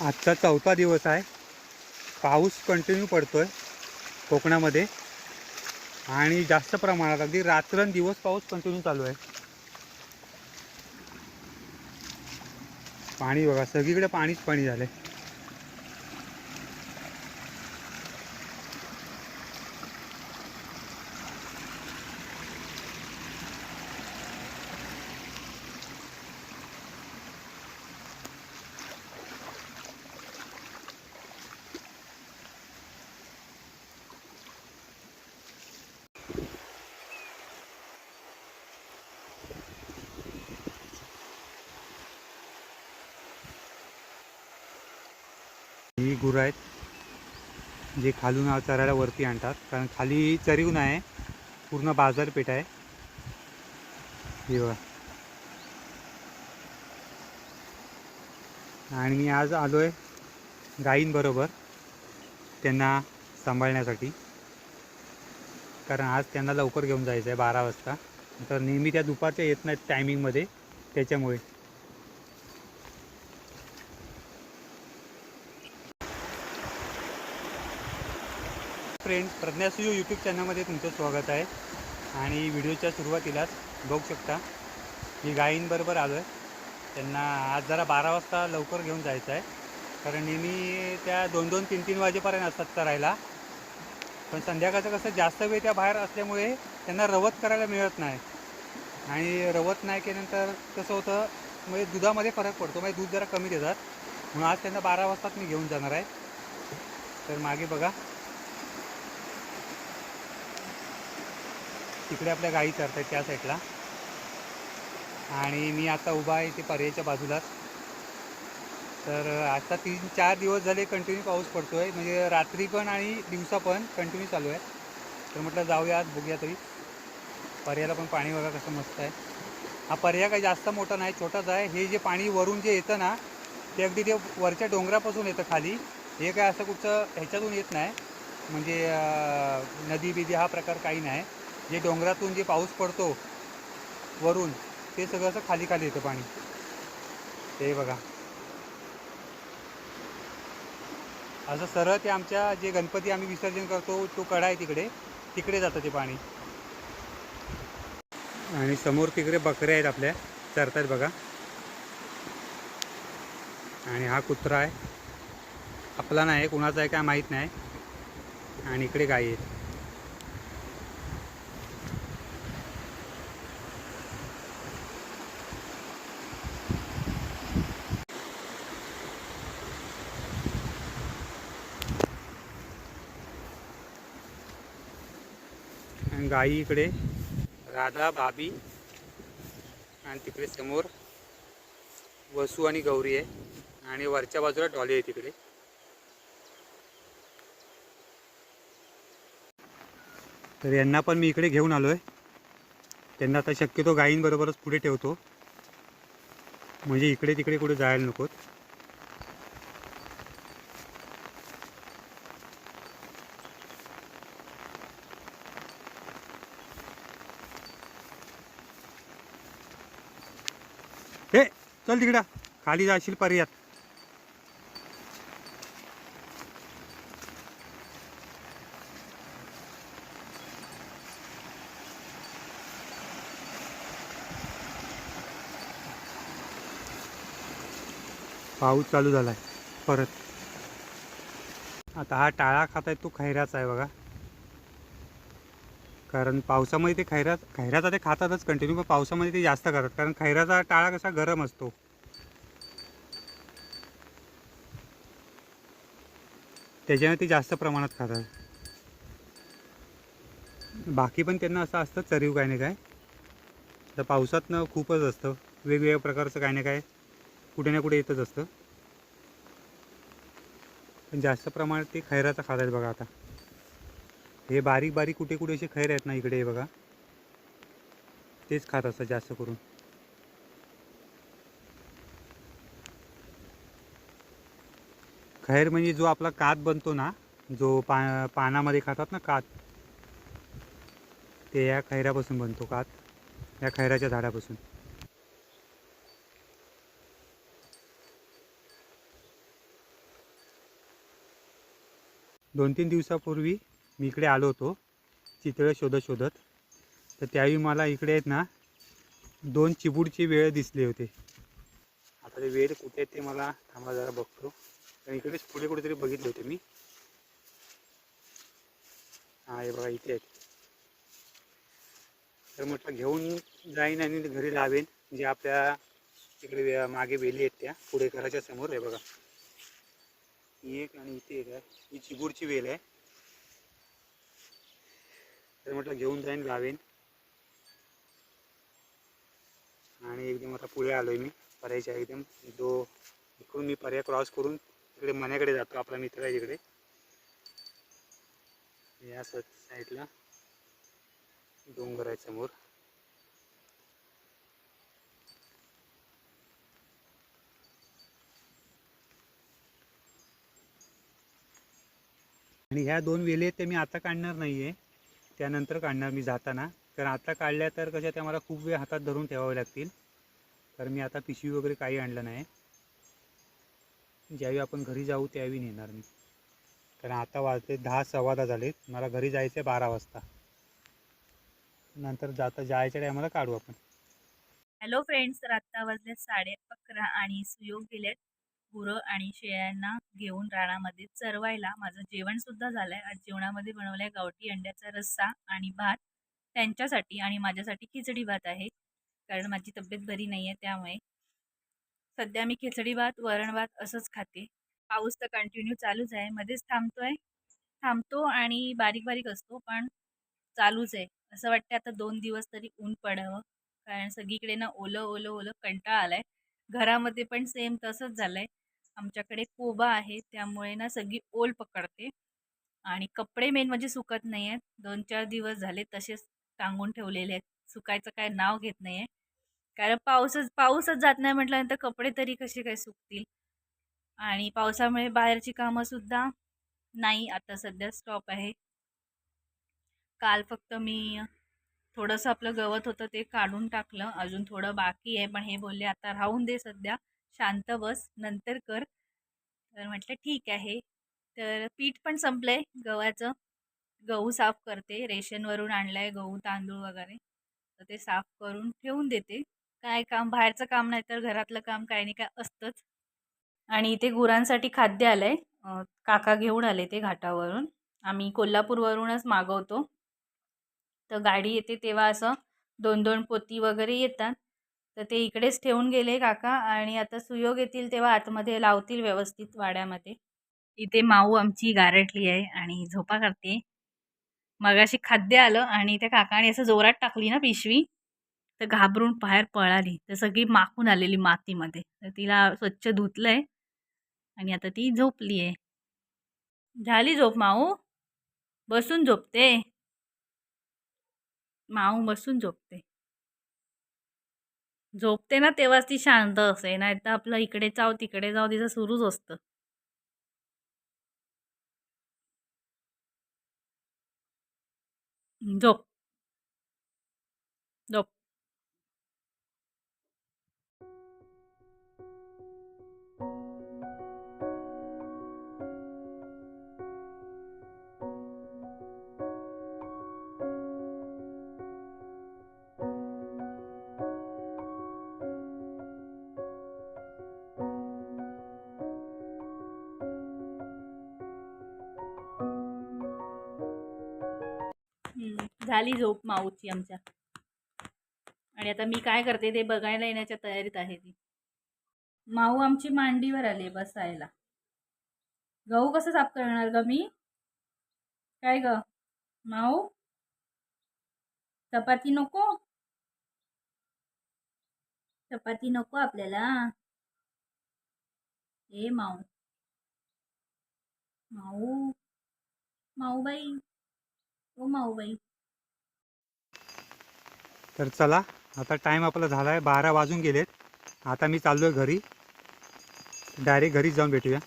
आजचा चौथा दिवस आहे. पाऊस कंटिन्यू पडतो आहे कोकणामध्ये. आणि जास्त प्रमाणात अगदी रात्रंदिवस पाऊस कंटिन्यू चालू आहे. पाणी बघा सगळीकडे पाणीच पाणी झालं आहे गुरं आहेत जे खालून चरायला वरती आणतात. कारण खाली चरीव नाही पूर्ण बाजारपेठ आहे. हे बघा. आणि मी आज आलो आहे गायींबरोबर त्यांना सांभाळण्यासाठी. कारण आज त्यांना लवकर घेऊन जायचं आहे बारा वाजता. तर नेहमी त्या दुपारच्या येत नाहीत टायमिंगमध्ये त्याच्यामुळे. फ्रेंड प्रज्ञासूय यूट्यूब चॅनलमध्ये तुमचं स्वागत आहे. आणि व्हिडिओच्या सुरुवातीलाच बघू शकता मी गायींबरोबर आलो आहे त्यांना आज जरा बारा वाजता लवकर घेऊन जायचं आहे. कारण नेहमी त्या दोन दोन तीन तीन वाजेपर्यंत असतात चरायला पण संध्याकाळचं कसं जास्त वेळ त्या बाहेर असल्यामुळे त्यांना रवत करायला मिळत नाही. आणि रवत नाही केल्यानंतर कसं होतं म्हणजे दुधामध्ये फरक पडतो. म्हणजे दूध जरा कमी देतात. म्हणून आज त्यांना बारा वाजताच मी घेऊन जाणार आहे. तर मागे बघा. तिकडे आपल्या गाई चरतात त्या साईडला आणि मी आता उभा आहे इथे पर्यायच्या बाजूलाच. तर आता तीन चार दिवस झाले कंटिन्यू पाऊस पडतो आहे म्हणजे रात्री पण आणि दिवसा पण कंटिन्यू चालू आहे. तर म्हटलं जाऊया आज बघूया तरी. पर्याला पण पाणी बघा कसं मस्त आहे. हा पर्याय काही जास्त मोठा नाही छोटाच आहे. हे जे पाणी वरून जे येतं ना ते अगदी ते वरच्या डोंगरापासून येतं खाली. हे काय असं कुठचं ह्याच्यातून येत नाही. म्हणजे नदी बिदी हा प्रकार काही नाही. जे डोंगरातून जे पाऊस पडतो वरून ते सगळं असं खाली खाली येतं पाणी. ते बघा. असं सरळ ते आमच्या जे गणपती आम्ही विसर्जन करतो तो कडा आहे तिकडे. तिकडे जातं ते पाणी. आणि समोर तिकडे बकऱ्या आहेत आपल्या. चरतात बघा. आणि हा कुत्रा आहे. आपला नाही कुणाचा आहे काय माहीत नाही. आणि इकडे गाई आहेत. आणि गाई इकडे राधा भाभी आणि तिकडे समोर वसू आणि गौरी आहे. आणि वरच्या बाजूला डॉली आहे तिकडे. तर यांना पण मी इकडे घेऊन आलो आहे त्यांना आता शक्यतो गायींबरोबरच पुढे ठेवतो. म्हणजे इकडे तिकडे कुठे जायला नकोत. हे चल तिकडं. खाली जाशील पर्यात पाऊस चालू झालाय. परत. आता हा टाळा खात आहे तो खैराचा आहे बघा. कारण पावसामध्ये ते खैरा खैराचा ते खातातच कंटिन्यू पण पावसामध्ये ते जास्त करतात. कारण खैराचा टाळा कसा गरम असतो. त्याच्याने ते जास्त प्रमाणात खातात. बाकी पण त्यांना असं असतं चरीव काय नाही काय. तर पावसातनं खूपच असतं. वेगवेगळ्या प्रकारचं काय ना काय कुठे ना कुठे येतच असतं. पण जास्त प्रमाणात ते खैराचा खातात बघा आता. हे बारीक बारीक कुठे कुठे असे खैर आहेत ना इकडे बघा. तेच खात असतात जास्त करून. खैर म्हणजे जो आपला कात बनतो ना जो पा पानामध्ये खातात ना कात ते या खैरापासून बनतो कात या खैराच्या झाडापासून. दोन तीन दिवसापूर्वी मी इकडे आलो होतो चितळं शोधत शोधत. तर त्यावेळी मला इकडे आहेत ना दोन चिबूडचे वेळ दिसले होते. आता ते वेळ कुठे आहेत ते मला थांबा जरा बघतो. पण इकडेच पुढे कुठेतरी बघितले होते मी. हा हे बघा इथे आहेत. तर म्हटलं घेऊन जाईन आणि घरी लावेन. जे आपल्या तिकडे वे- मागे वेली आहेत त्या पुढे घराच्या समोर आहे बघा. ही एक आणि इथे एक आहे. ही चिबूडची वेल आहे. तर म्हटलं घेऊन जाईन गावीन. आणि एकदम आता पुढे आलोय मी पर्यायच्या एकदम. दो इकडून मी पर्याय क्रॉस करून इकडे मण्याकडे जातो आपला मित्र आहे तिकडे या साईडला डोंगर आहे समोर. आणि ह्या दोन वेले आहेत त्या मी आता काढणार नाही आहे त्यानंतर काढणार मी जाताना. कारण आता काढल्या तर कशा त्या मला खूप वेळ हातात धरून ठेवावे लागतील. तर मी आता पिशवी वगैरे काही आणलं नाही. ज्यावेळी आपण घरी जाऊ त्यावेळी नेणार मी. कारण आता वाजले दहा सव्वा दहा झालेत. मला घरी जायचं आहे बारा वाजता. नंतर जाता जायच्या टायमाला काढू आपण. हॅलो फ्रेंड्स तर आत्ता वाजले साडे अकरा आणि सुयोग गेलेत. गुरं आणि शेळ्यांना घेऊन रानामध्ये चरवायला माझं जेवण सुद्धा झालंय. आज जेवणामध्ये बनवलाय गावठी अंड्याचा रस्सा आणि भात. त्यांच्यासाठी आणि माझ्यासाठी खिचडी भात आहे. कारण माझी तब्येत बरी नाही आहे त्यामुळे. सध्या मी खिचडी भात वरण भात असंच खाते. पाऊस तर कंटिन्यू चालूच आहे. मध्येच थांबतोय. थांबतो आणि बारीक बारीक असतो पण चालूच आहे. असं वाटतं आता दोन दिवस तरी ऊन पडावं. कारण सगळीकडे ना ओलं ओलं ओलं कंटाळा आलाय. घरामध्ये पण सेम तसंच झालंय. आमच्याकडे कोबा आहे त्यामुळे ना सगळी ओल पकडते. आणि कपडे मेन म्हणजे सुकत नाही आहेत दोन चार दिवस झाले तसेच टांगून ठेवलेले आहेत. सुकायचं काय नाव घेत नाही आहे कारण पाऊसच पाऊसच जात नाही म्हटल्यानंतर कपडे तरी कसे काय सुकतील? आणि पावसामुळे बाहेरची कामंसुद्धा नाही. आता सध्या स्टॉप आहे. काल फक्त मी थोडंसं आपलं गवत होतं ते काढून टाकलं. अजून थोडं बाकी आहे. पण हे बोलले आता राहून दे सध्या. शांत बस नंतर कर. तर म्हटलं ठीक आहे. तर पीठ पण संपलं आहे गव्हाचं. गहू साफ करते. रेशनवरून आणलं आहे गहू तांदूळ वगैरे. तर ते साफ करून ठेवून देते. काय काम बाहेरचं काम नाही तर घरातलं काम काय नाही काय असतंच. आणि इथे गुरांसाठी खाद्य आलं आहे काका घेऊन आले ते घाटावरून. आम्ही कोल्हापूरवरूनच मागवतो. तर गाडी येते तेव्हा असं दोन दोन पोती वगैरे येतात. तर ते इकडेच ठेवून गेले काका आणि आता सुयोग येतील तेव्हा आतमध्ये लावतील व्यवस्थित वाड्यामध्ये. इथे माऊ आमची गारटली आहे आणि झोपा करते. मगाशी खाद्य आलं आणि त्या काकाने असं जोरात टाकली ना पिशवी तर घाबरून बाहेर पळाली. तर सगळी माखून आलेली मातीमध्ये. तर तिला स्वच्छ धुतलं आहे आणि आता ती झोपली आहे. झाली झोप माऊ? बसून झोपते. माऊ बसून झोपते. झोपते ना तेव्हाच ती शांत असते नाही तर आपलं इकडे जाऊ तिकडे जाऊ तिचं सुरूच असतं. झोप. झोप. झाली झोप माऊची आमच्या. आणि आता मी काय करते ते बघायला येण्याच्या तयारीत आहे ती. माऊ आमची मांडीवर आली बसायला. गहू कसं साफ करणार ग मी? काय ग? माऊ? चपाती नको? चपाती नको आपल्याला? ए माऊ. माऊ? माऊबाई? ओ माऊबाई. तर चला आता टाईम आपला झाला आहे बारा वाजून गेलेत. आता मी चाललो आहे घरी. डायरेक्ट घरीच जाऊन भेटूया.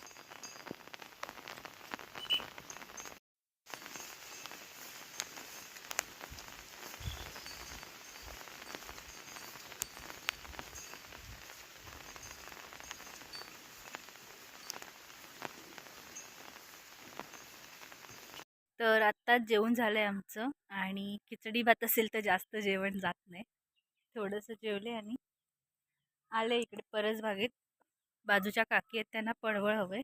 तर आत्ताच जेवण झालं आहे आमचं आणि खिचडी भात असेल तर जास्त जेवण जात नाही. थोडंसं जेवले आणि आले इकडे परस बागेत बाजूच्या काकी आहेत त्यांना पडवळ हवं आहे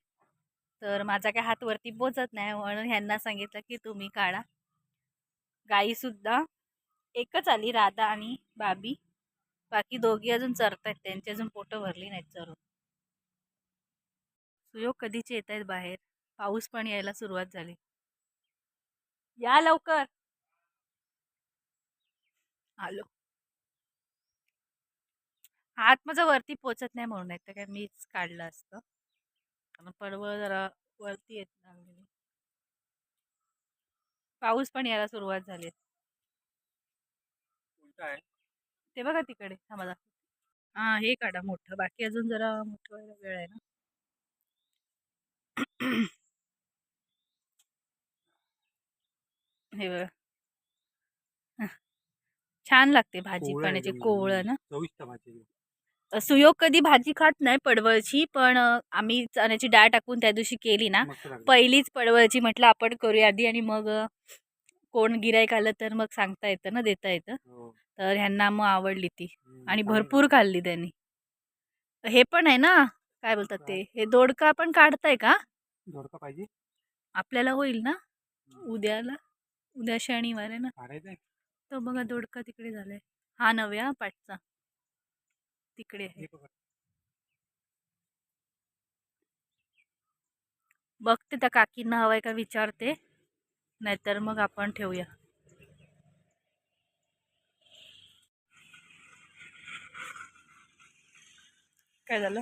तर माझा काय हात वरती पोचत नाही म्हणून ह्यांना सांगितलं की तुम्ही काढा. गाईसुद्धा एकच आली राधा आणि बाबी. बाकी दोघी अजून चरत आहेत त्यांची अजून पोटं भरली नाहीत चरून. सुयोग कधीचे येत आहेत बाहेर? पाऊस पण यायला सुरुवात झाली. या लवकर. आलो. हात माझा वरती पोचत नाही म्हणून नाही तर काय मीच काढलं असतं. कारण पडवळ जरा वरती येत लागलेली पाऊस पण यायला सुरुवात झाली. ते बघा तिकडे हा मला हा हे काढा मोठं. बाकी अजून जरा मोठं वेळ आहे ना. हे बघा. छान लागते भाजी कोवळं पण याची एकदम. कोवळं ना. चविष्ट भाजी सुयोग कधी भाजी खात नाही पडवळची पण आम्ही चण्याची डाळ टाकून त्या दिवशी केली ना. पहिलीच पडवळची म्हटलं आपण करूया आधी आणि मग कोण गिरायक आलं तर मग सांगता येतं ना देता येतं. हो. तर ह्यांना मग आवडली ती आणि भरपूर खाल्ली त्यांनी. हे पण आहे ना काय बोलतात ते हे दोडका पण काढताय का. दोडका पाहिजे? आपल्याला होईल ना उद्याला? उद्या शनिवार आहे ना. तर बघा दोडका तिकडे झालाय. हा नव्या पाठचा. तिकडे आहे. बघा. बघते त्या काकींना हवाय का विचारते. नाहीतर मग आपण ठेवूया. काय झालं?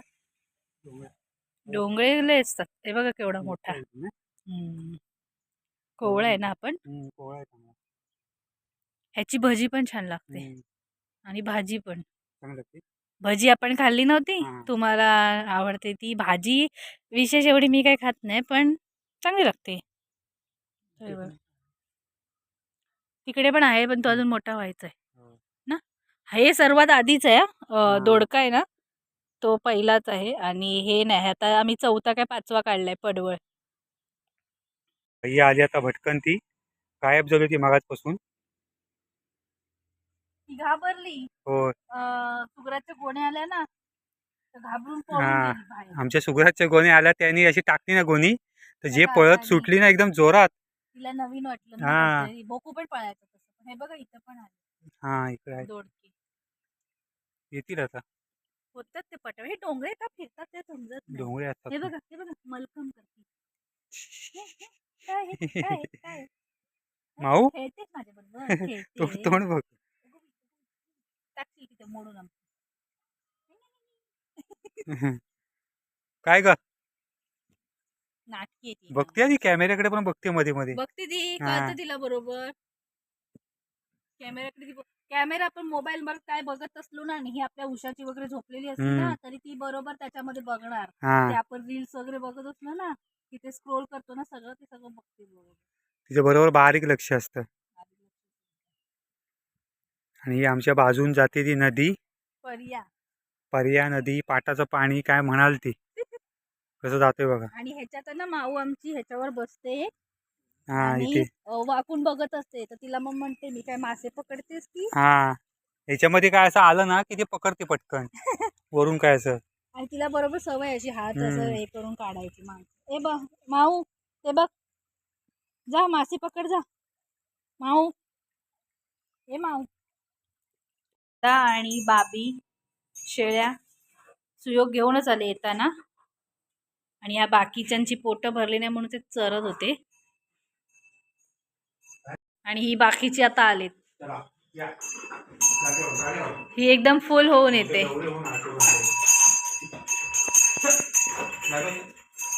लय असतात हे बघा केवढा मोठा. कोवळा आहे ना आपण हम्म, कोवळा आहे चांगला. ह्याची भजी पण छान लागते हम्म, आणि भाजी पण चांगलं लागते. भजी आपण खाल्ली नव्हती हा. तुम्हाला आवडते ती भाजी विशेष एवढी मी काही खात नाही पण चांगली लागते. तिकडे पण आहे पण तो अजून मोठा व्हायचा आहे हो. ना हे सर्वात आधीच आहे हा. हा. अं, दोडका आहे ना तो पहिलाच आहे आणि हे नाही आता आम्ही चौथा काय पाचवा काढलाय पडवळ ही आली आता भटकन ती. गायब झाली ती मागासपासून. ती घाबरली. हो. सुगराच्या गोण्या आल्या ना तर घाबरून पळून हा. गेली बाहेर. आमच्या सुगराच्या गोणी आल्या त्यांनी अशी टाकली ना गोणी तर जे पळत सुटली ना एकदम जोरात. तिला नवीन वाटलं हा. काहीतरी. बोकू पण पळायचं तसं. पण हे बघा इथं पण आहे हा इकडे आहे. दोडकी. येतील आता. होतात ते पटव हे डोंगरे का फिरतात? ते समजत नाही. डोंगरे हे असतात बघा हे बघा मलकम करते काय? काय? काय? माऊ खेळतेस माझ्या बरोबर तो तोंड बघ टाकशील तिथे मोडून आमचं. काय ग नाटकी आहे ती. बघते कॅमेऱ्याकडे पण बघते मध्ये मध्ये बघते ती हा. कळतं तिला बरोबर कॅमेराकडे ती बघ- कॅमेरा आपण मोबाईल वर काय बघत असलो ना आणि ही आपल्या उशाची वगैरे झोपलेली असली ना हम्म. तरी ती बरोबर त्याच्यामध्ये बघणार हा आपण रील्स वगैरे बघत असलो ना तिथे स्क्रोल करतो ना सगळं ते सगळं बघते बरोबर. तिच्या बरोबर बारीक लक्ष असतं. आणि ही आमच्या बाजून जाते ती नदी. पर्या. पर्या नदी पाटाचं पाणी काय म्हणाल ती. कसं जातोय बघा. आणि ह्याच्यात आहे ना माऊ आमची ह्याच्यावर बसते. हा आणि इथे. अ, वाकून बघत असते. तर तिला मग म्हणते मी काय मासे पकडतेस की? हा. याच्यामध्ये काय असं आलं ना की ते पकडते पटकन. वरून काय असं? आणि तिला बरोबर सवय अशी हात असं हम्म. हे करून काढायची माणसं. ए बघ माऊ ते बघ जा मासे पकड जा. माऊ. ए माऊ. आणि बाबी शेळ्या सुयोग घेऊनच आले येताना. आणि या बाकीच्यांची पोटं भरली नाही म्हणून ते चरत होते. आणि ही बाकीची आता आलेत. ही एकदम फुल होऊन येते.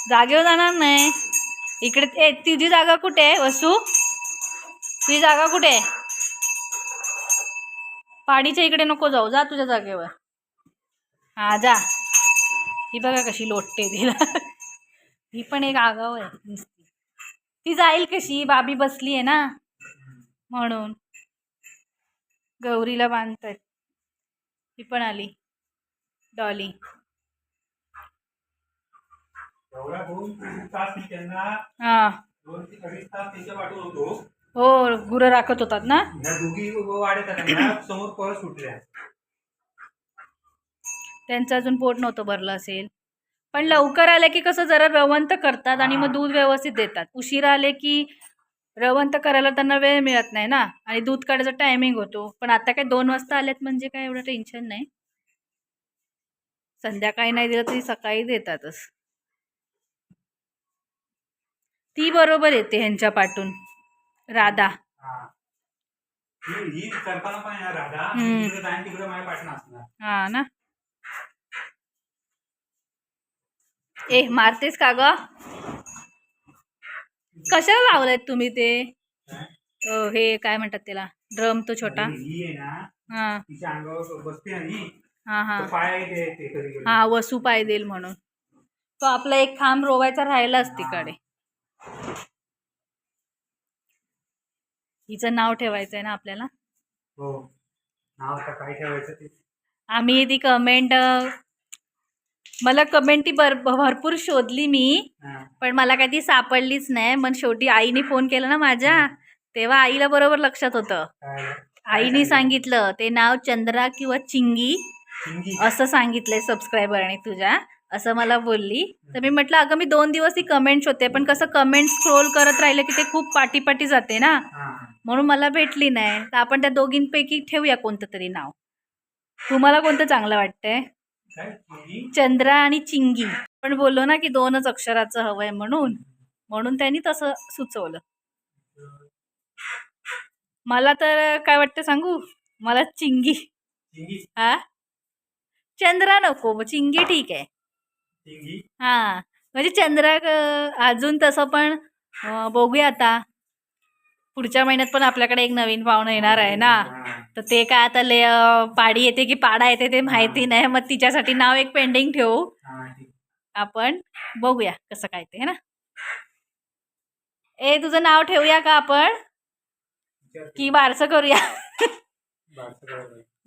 जागेवर जाणार नाही. इकडे ए तुझी जागा कुठे आहे वसू? तुझी जागा कुठे आहे? पाडीच्या इकडे नको जाऊ जा तुझ्या जागेवर. हा जा. ही बघा कशी लोटते तिला. ही पण एक आगाव आहे नुसती. ती जाईल कशी? बाबी बसली आहे ना. म्हणून. गौरीला बांधतात ती पण आली. डॉली. हा. हो गुरं राखत होतात ना? दोघी समोर सुटल्या. त्यांचं अजून पोट नव्हतं भरलं असेल. पण लवकर आले की कसं जरा रवंत करतात आणि मग दूध व्यवस्थित देतात. उशिरा आले की रवंत करायला त्यांना वेळ मिळत नाही ना? आणि दूध काढायचा टायमिंग होतो. पण आता काय दोन वाजता आलेत म्हणजे काय एवढं टेन्शन नाही. संध्याकाळी नाही दिलं तरी सकाळी देतातच. ती बरोबर येते ह्यांच्या पाठून. राधा. हा. हा ना. ए मारतेस का ग? कशाला लावलायत तुम्ही ते? हे काय म्हणतात त्याला? ड्रम तो छोटा. ही हा. ही. हा हा. हा वसू पाय देईल म्हणून. तो आपला एक खांब रोवायचा राहिलाच तिकडे. हिचं नाव ठेवायचंय ना आपल्याला? हो. नाव आता काय ठेवायचं ते? आम्ही ती कमेंट मला कमेंट ती भर भरपूर शोधली मी हा. पण मला काही ती सापडलीच नाही. मग शेवटी आईने फोन केला ना माझ्या तेव्हा आईला बरोबर लक्षात होतं. काय? आईने सांगितलं? ते नाव चंद्रा किंवा चिंगी असं सांगितलंय सबस्क्रायबरने तुझ्या असं मला बोलली. तर मी म्हटलं अगं मी दोन दिवस ती कमेंट होते पण कसं कमेंट स्क्रोल करत राहिलं की ते खूप पाठी जाते ना? हा. म्हणून मला भेटली नाही. तर आपण त्या दोघींपैकी ठेवूया कोणतं तरी नाव. तुम्हाला कोणतं चांगलं वाटतंय? चंद्रा आणि चिंगी. पण बोललो ना की दोनच अक्षराचं हवंय म्हणून. म्हणून त्यांनी तसं सुचवलं. मला तर काय वाटतं सांगू? मला चिंगी. हा? चंद्रा नको. चिंगी ठीक आहे. हा. म्हणजे चंद्रा अजून तसं पण बघूया आता. पुढच्या महिन्यात पण आपल्याकडे एक नवीन पाहुणं येणार आहे ना. तर ते काय आता ले पाडी येते की पाडा येते ते माहिती नाही. मग तिच्यासाठी नाव एक पेंडिंग ठेवू. आपण बघूया कसं काय ते है ना? ए तुझं नाव ठेवूया का आपण? की बारसं करूया.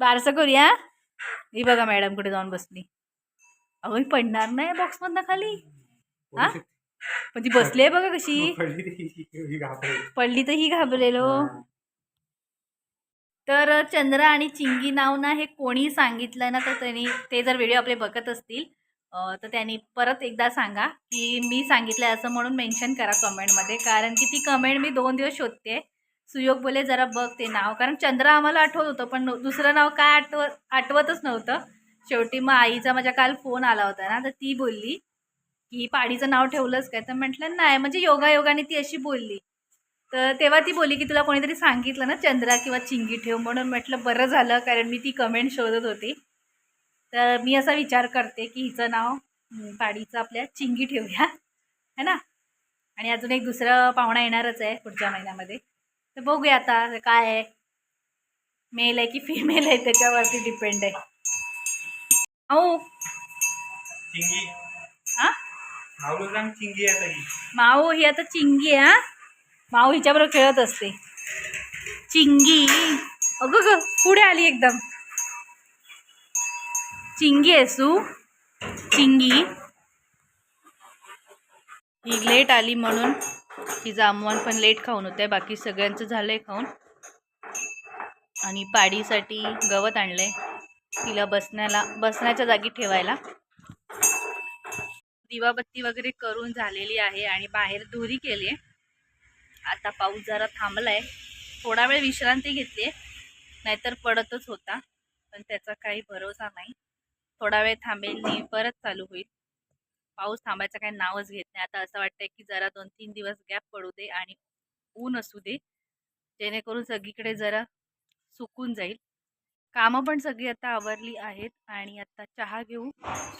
बारसं करूया. ही बघा मॅडम कुठे जाऊन बसली. अगं ही पडणार नाही बॉक्स मधनं खाली. हा? पण ती बसली आहे बघा कशी. पडली ती ही- घाबरेल. तर ही घाबरेलो. तर चंद्रा आणि चिंगी नाव ना हे कोणी सांगितलं ना तर त्यांनी ते जर व्हिडिओ आपले बघत असतील तर त्यांनी परत एकदा सांगा की मी सांगितलं असं म्हणून मेन्शन करा कमेंटमध्ये कारण की ती कमेंट मी दोन दिवस शोधते. सुयोग बोले जरा बघ ते नाव. कारण चंद्रा आम्हाला आठवत होतं पण दुसरं नाव काय आठवत आठवतच नव्हतं. शेवटी मग आईचा माझ्या काल फोन आला होता ना तर ती बोलली की पाडीचं नाव ठेवलंच काय? तर म्हटलं नाही. म्हणजे योगायोगाने ती अशी बोलली. तर तेव्हा ती बोलली की तुला कोणीतरी सांगितलं ना चंद्रा किंवा चिंगी ठेव. म्हणून म्हटलं बरं झालं कारण मी ती कमेंट शोधत होती. तर मी असा विचार करते की हिचं नाव पाडीचं आपल्या चिंगी ठेवूया. है ना? आणि अजून एक दुसरं पाहुणा येणारच आहे पुढच्या महिन्यामध्ये. तर बघूया आता काय आहे. मेल आहे की फिमेल आहे त्याच्यावरती डिपेंड आहे. हो चिंगी. माऊ ही. आता चिंगी आहे हा? माऊ हिच्याबरोबर खेळत असते. चिंगी. अगं ग पुढे आली एकदम. चिंगी आहे तू चिंगी. ही लेट आली म्हणून. ही जामवान पण लेट खाऊन होते बाकी सगळ्यांचं झालंय खाऊन. आणि पाडीसाठी गवत आणलंय. तिला बसण्याला बसण्याच्या जागी ठेवायला. दिवाबत्ती वगैरे करून झालेली आहे आणि बाहेर धुरी केली आहे. आता पाऊस जरा थांबलाय. थोडा वेळ विश्रांती घेतली नाहीतर पडतच होता. पण त्याचा काही भरोसा नाही. थोडा वेळ थांबेल मी परत चालू होईल. पाऊस थांबायचं काही नावच घेत नाही. आता असं वाटतंय की जरा दोन तीन दिवस गॅप पडू दे आणि ऊन असू दे. जेणेकरून सगळीकडे जरा सुकून जाईल. कामं पण सगळी आता आवरली आहेत आणि आता चहा घेऊ.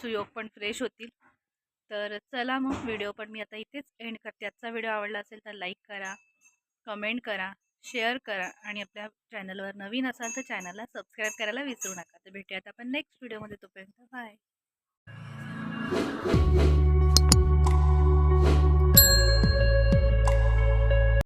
सुयोग पण फ्रेश होतील. तर चला मग व्हिडिओ पण मी आता इथेच एंड करते. आजचा व्हिडिओ आवडला असेल तर लाईक करा कमेंट करा शेअर करा आणि आपल्या चॅनलवर नवीन असाल तर चॅनलला सबस्क्राईब करायला विसरू नका. तर भेटूयात आपण नेक्स्ट व्हिडिओमध्ये तोपर्यंत. बाय